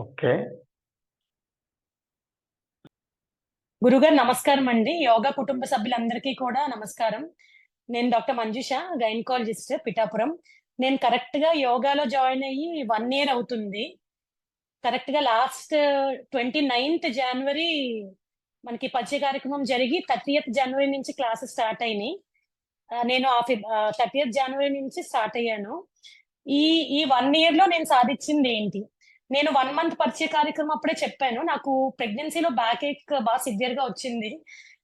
Okay. గురుగారు నమస్కారం అండి. యోగా కుటుంబ సభ్యులందరికీ కూడా నమస్కారం. నేను డాక్టర్ మంజుష గైనకాలజిస్ట్ పిఠాపురం. నేను కరెక్ట్గా యోగాలో జాయిన్ అయ్యి వన్ ఇయర్ అవుతుంది. కరెక్ట్గా లాస్ట్ 29థ్ జనవరి మనకి పరిచయ కార్యక్రమం జరిగి 30థ్ జనవరి నుంచి క్లాసెస్ స్టార్ట్ అయినాయి. నేను థర్టీయత్ జనవరి నుంచి స్టార్ట్ అయ్యాను. ఈ ఈ వన్ ఇయర్లో నేను సాధించింది ఏంటి? నేను వన్ మంత్ పరిచయ కార్యక్రమం అప్పుడే చెప్పాను. నాకు ప్రెగ్నెన్సీలో బ్యాక్ ఏక్ సినియర్గా వచ్చింది.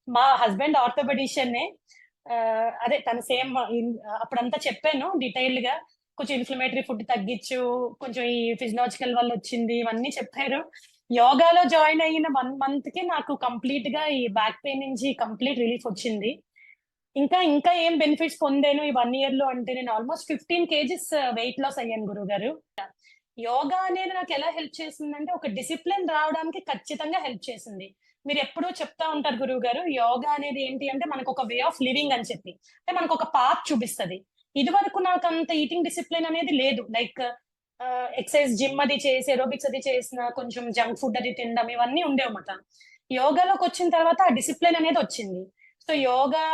మా హస్బెండ్ ఆర్థోపెడిషియన్నే అదే తను సేమ్ అప్పుడంతా చెప్పాను డీటెయిల్డ్‌గా. కొంచెం ఇన్‌ఫ్లమేటరీ ఫుడ్ తగ్గించు కొంచెం ఈ ఫిజినాజికల్ వల్ల వచ్చింది ఇవన్నీ చెప్పారు. యోగాలో జాయిన్ అయిన వన్ మంత్కి నాకు కంప్లీట్గా ఈ బ్యాక్ పెయిన్ నుంచి కంప్లీట్ రిలీఫ్ వచ్చింది. ఇంకా ఇంకా ఏం బెనిఫిట్స్ పొందాను ఈ వన్ ఇయర్లో అంటే నేను ఆల్‌మోస్ట్ 15 కేజీస్ వెయిట్ లాస్ అయ్యాను గురువు గారు యోగా అనేది నాకు ఎలా హెల్ప్ చేసిందంటే ఒక డిసిప్లిన్ రావడానికి ఖచ్చితంగా హెల్ప్ చేసింది. మీరు ఎప్పుడూ చెప్తా ఉంటారు గురువు గారు యోగా అనేది ఏంటి అంటే మనకు ఒక వే ఆఫ్ లివింగ్ అని చెప్పి. అంటే మనకు ఒక పాత్ వరకు ఇదివరకు అంత ఈటింగ్ డిసిప్లిన్ అనేది లేదు. లైక్ ఎక్సర్సైజ్ జిమ్ అది చేసి ఏరోబిక్స్ అది చేసిన కొంచెం జంక్ ఫుడ్ అది తినడం ఇవన్నీ ఉండేవన్నమాట. యోగాలోకొచ్చిన తర్వాత ఆ డిసిప్లిన్ అనేది వచ్చింది. సో యోగా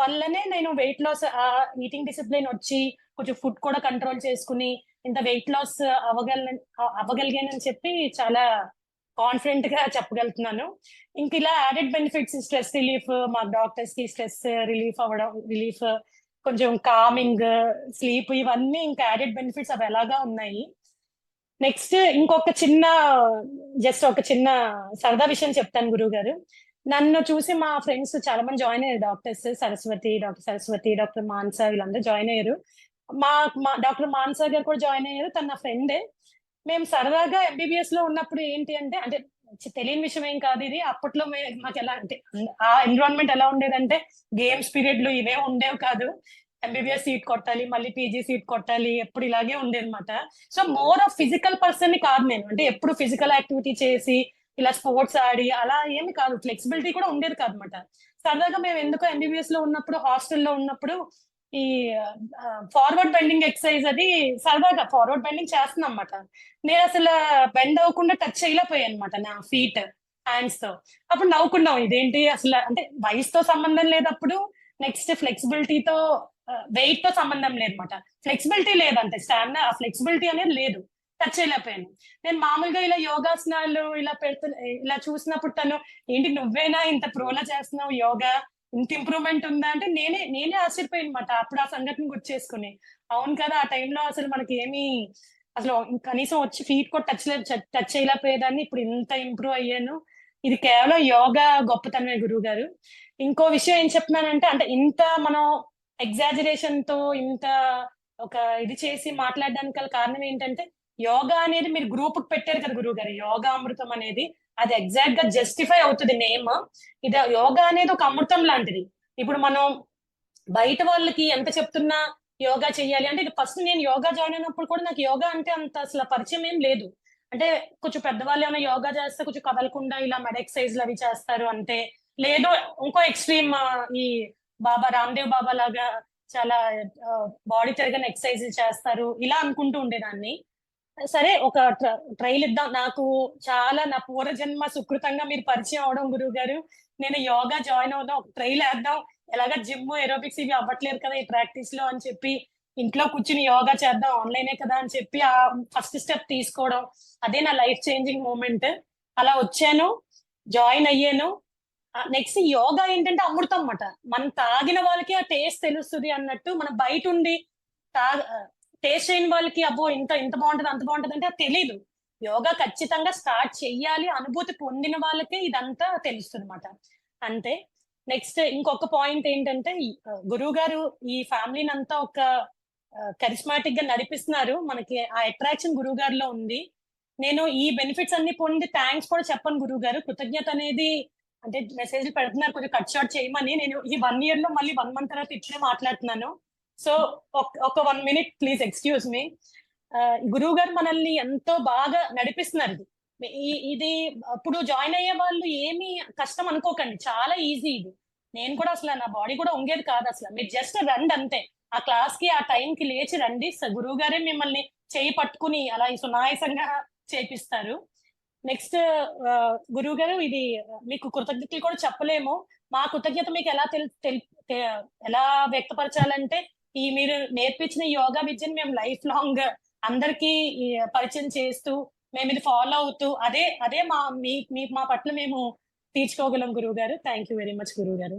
వల్లనే నేను వెయిట్ లాస్ ఆ ఈటింగ్ డిసిప్లిన్ వచ్చి కొంచెం ఫుడ్ కూడా కంట్రోల్ చేసుకుని ఇంత వెయిట్ లాస్ అవగల అవగలిగానని చెప్పి చాలా కాన్ఫిడెంట్గా చెప్పగలుగుతున్నాను. ఇంక ఇలా యాడెడ్ బెనిఫిట్స్ స్ట్రెస్ రిలీఫ్ మా డాక్టర్స్కి స్ట్రెస్ రిలీఫ్ అవ్వడం రిలీఫ్ కొంచెం కామింగ్, స్లీప్ ఇవన్నీ ఇంకా యాడెడ్ బెనిఫిట్స్ అవి ఎలాగా ఉన్నాయి. నెక్స్ట్ ఇంకొక చిన్న జస్ట్ ఒక చిన్న సరదా విషయం చెప్తాను గురువు గారు నన్ను చూసి మా ఫ్రెండ్స్ చాలా మంది జాయిన్ అయ్యారు doctors. Saraswati, doctor Saraswati, doctor Mansa వీళ్ళందరూ జాయిన్ అయ్యారు. మా మా డాక్టర్ మాన్సర్ గారు కూడా జాయిన్ అయ్యారు. తన నా ఫ్రెండే. మేము సరదాగా ఎంబీబీఎస్లో ఉన్నప్పుడు ఏంటి అంటే, అంటే తెలియని విషయం ఏం కాదు ఇది. అప్పట్లో మాకు ఎలా అంటే ఆ ఎన్విరాన్మెంట్ ఎలా ఉండేదంటే గేమ్స్ పీరియడ్‌లు ఇవే ఉండేవి కాదు. ఎంబీబీఎస్ సీట్ కొట్టాలి, మళ్ళీ పీజీ సీట్ కొట్టాలి. ఎప్పుడు ఇలాగే ఉండేదన్నమాట. So more of physical person కాదు నేను. అంటే ఎప్పుడు ఫిజికల్ యాక్టివిటీ చేసి ఇలా స్పోర్ట్స్ ఆడి అలా ఏమి కాదు. ఫ్లెక్సిబిలిటీ కూడా ఉండేది కాదన్నమాట. సరదాగా మేము ఎందుకో ఎంబీబీఎస్‌లో ఉన్నప్పుడు హాస్టల్‌లో ఉన్నప్పుడు ఈ ఫార్వర్డ్ బెండింగ్ ఎక్సర్సైజ్ అది సరదాగా ఫార్వర్డ్ బెండింగ్ చేస్తున్నా అనమాట నేను అసలు బెండ్ అవ్వకుండా టచ్ చేయలేకపోయానన్నమాట నా ఫీట్, హ్యాండ్స్‌తో. అప్పుడు నవ్వుకున్నాం. ఇదేంటి అసలు అంటే వయసుతో సంబంధం లేదప్పుడు. నెక్స్ట్ ఫ్లెక్సిబిలిటీతో వెయిట్తో సంబంధం లేదన్నమాట. ఫ్లెక్సిబిలిటీ లేదంటే స్టామినా ఆ ఫ్లెక్సిబిలిటీ అనేది లేదు. టచ్ చేయలేకపోయాను. నేను మామూలుగా ఇలా యోగాసనాలు ఇలా పెడుతు ఇలా చూసినప్పుడు తను ఏంటి నువ్వేనా ఇంత ప్రోలా చేస్తున్నావు యోగా? ఇంత ఇంప్రూవ్‌మెంట్ ఉందా? అంటే నేనే నేనే ఆశ్చర్యపోయానన్నమాట. అప్పుడు ఆ సంఘటన గుర్తు చేసుకుని అవును కదా! ఆ టైంలో అసలు మనకి ఏమి అసలు కనీసం వచ్చి ఫీట్ కూడా టచ్ లేదు టచ్ చేయలేకపోయేదాన్ని. ఇప్పుడు ఇంత ఇంప్రూవ్ అయ్యాను. ఇది కేవలం యోగా గొప్పతనమే గురువుగారు. ఇంకో విషయం ఏం చెప్తున్నానంటే అంటే ఇంత మనం ఎగ్జాజరేషన్‌తో ఇంత ఒక ఇది చేసి మాట్లాడడానికి గల కారణం ఏంటంటే యోగా అనేది మీరు గ్రూప్ పెట్టారు కదా గురువు గారు యోగా అమృతం అనేది. అది ఎగ్జాక్ట్గా జస్టిఫై అవుతుంది నేమ్. ఇది యోగా అనేది ఒక అమృతం లాంటిది. ఇప్పుడు మనం బయట వాళ్ళకి ఎంత చెప్తున్నా యోగా చేయాలి అంటే ఇది ఫస్ట్ నేను యోగా జాయిన్ అయినప్పుడు కూడా నాకు యోగా అంటే అంత అసలు పరిచయం ఏం లేదు. అంటే కొంచెం పెద్దవాళ్ళు ఏమైనా యోగా చేస్తే కొంచెం కదలకుండా ఇలా మెడ ఎక్సైజ్లు అవి చేస్తారు అంతే. లేదు ఇంకో ఎక్స్‌ట్రీమ్ ఈ బాబా రామ్‌దేవ్ బాబా లాగా చాలా బాడీ తిరగని ఎక్సైజ్ చేస్తారు. ఇలా అనుకుంటూ ఉండేదాన్ని. సరే ఒక ట్రైల్ ఇద్దాం. నాకు చాలా నా పూర్వజన్మ సుకృతంగా మీరు పరిచయం అవ్వడం గురువుగారు. నేను యోగా జాయిన్ అవుదాం. ఒక ట్రైల్ వేద్దాం ఎలాగ జిమ్, ఏరోబిక్స్ ఇవి అవ్వట్లేదు కదా! ఈ ప్రాక్టీస్లో అని చెప్పి ఇంట్లో కూర్చుని యోగా చేద్దాం. ఆన్‌లైనే కదా! అని చెప్పి ఆ ఫస్ట్ స్టెప్ తీసుకోవడం. అదే నా లైఫ్ చేంజింగ్ మూమెంట్. అలా వచ్చాను. జాయిన్ అయ్యాను. నెక్స్ట్ యోగా ఏంటంటే అమృతం అన్నమాట. మనం తాగిన వాళ్ళకి ఆ టేస్ట్ తెలుస్తుంది అన్నట్టు మనం బయటుండి తాగ టేస్ట్ చేయని వాళ్ళకి అబ్బో! ఇంత ఇంత బాగుంటది అంత బాగుంటది అంటే అది యోగా ఖచ్చితంగా స్టార్ట్ చెయ్యాలి. అనుభూతి పొందిన వాళ్ళకే ఇదంతా తెలుస్తదన్నమాట. అంతే. నెక్స్ట్ ఇంకొక పాయింట్ ఏంటంటే గురువు గారు ఈ ఫ్యామిలీని అంతా ఒక కరిస్మాటిక్గా నడిపిస్తున్నారు. మనకి ఆ అట్రాక్షన్ గురువు గారిలో ఉంది. నేను ఈ బెనిఫిట్స్ అన్ని పొంది థ్యాంక్స్ కూడా చెప్పను గురువుగారు. కృతజ్ఞత అనేది అంటే మెసేజ్ పెడుతున్నారు కొంచెం కట్ షార్ట్ చేయమని. నేను ఈ వన్ ఇయర్లో మళ్ళీ వన్ మంత్ తర్వాత ఇట్లే మాట్లాడుతున్నాను. సో ఒక one minute please excuse me. గురువు గారు మనల్ని ఎంతో బాగా నడిపిస్తున్నారు ఇది. ఇది అప్పుడు జాయిన్ అయ్యే వాళ్ళు ఏమి కష్టం అనుకోకండి. చాలా ఈజీ ఇది. నేను కూడా అసలు నా బాడీ కూడా ఉంగేది కాదు అసలు మీరు జస్ట్ రండి అంతే. ఆ క్లాస్కి ఆ టైం కి లేచి రండి. గురువు గారే మిమ్మల్ని చేయి పట్టుకుని అలా సునాయసంగా చేపిస్తారు నెక్స్ట్ గురువు uh, గారు ఇది మీకు కృతజ్ఞతలు కూడా చెప్పలేము మా కృతజ్ఞత మీకు ఎలా తెల్ ఎలా వ్యక్తపరచాలంటే ఈ మీరు నేర్పించిన యోగా విద్యను మేము లైఫ్ లాంగ్ అందరికీ పరిచయం చేస్తూ మేము ఇది ఫాలో అవుతూ అదే అదే మా మీ మీ మా పట్ల మేము తీర్చుకోగలం గురువు గారు థ్యాంక్ యూ వెరీ మచ్ గురువు గారు